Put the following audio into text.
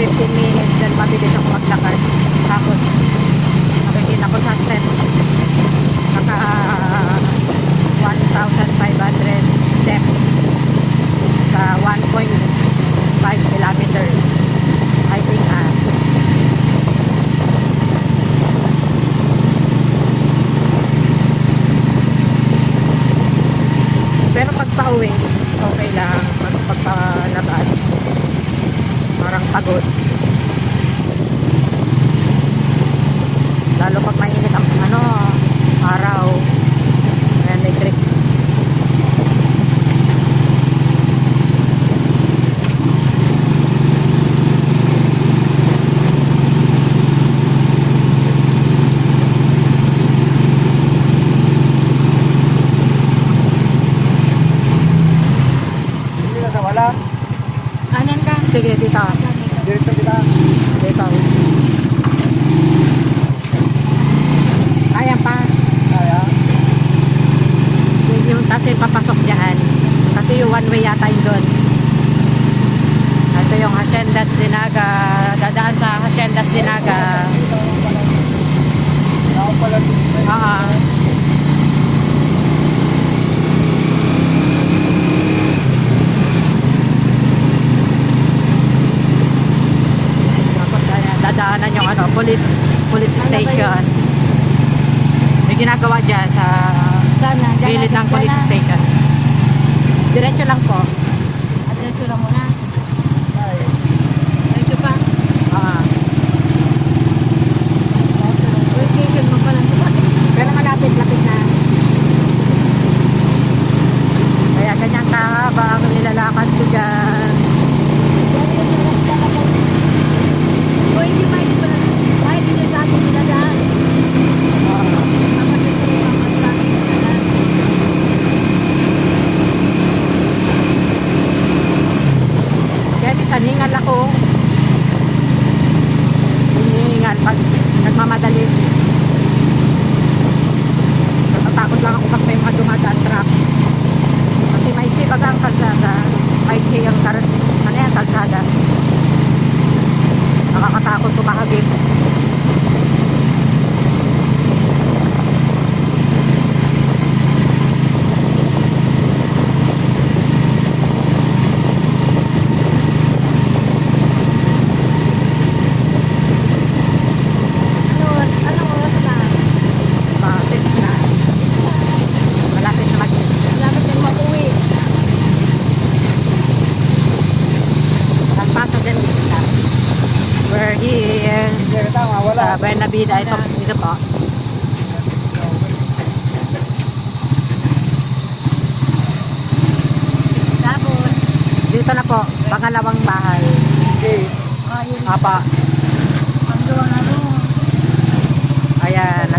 15 minutes then mabilis ako maglakad. Tapos nakikita ko sa step naka uh, 1,500 steps sa 1.5 kilometers. I think ah uh, pero pagpa-uwi okay lang. Pagpa-labas parang pagod. Lalo pag mainit ang ano, araw. Ayan, may creek. Sige, dito. Dito kita. Dito. Kaya pa. Kaya. Yun yung kasi papasok dyan. Kasi yung one way yata yun doon. Ito yung Haciendas Dinaga. Dadaan sa Haciendas Dinaga. Ako pala dito. Ah. Tapos ayan, dadaanan yung ano, police police station. May ginagawa dyan sa gilid ng police station. Diretso lang po. At diretso lang muna. Ay. Diretso pa. Ah. Police station mo pa lang. Pero malapit-lapit na. Kaya ganyan kahaba ang nilalakad ko dyan. O hindi pa hindi pa lang. Kahit hindi sa atin nila daan. Tapos ito yung mga sa atin nila daan. Kaya minsan hingal ako. Hinihingal pag nagmamadali. Natatakot lang ako pag may mga dumadaan truck. Kasi maiksi pag ang kalsada. Maiksi ang karat, ano yan, kalsada. Nakakatakot kumahagip. Ano, anong oras na? Pa, six na. Malapit na mag Malapit na mag-uwi. Nagpaso din kita. We're here Hindi tama. Wala. sa Buena Vida. Ito, ito po. Dito na po, pangalawang bahay. Okay. Apa, ayan.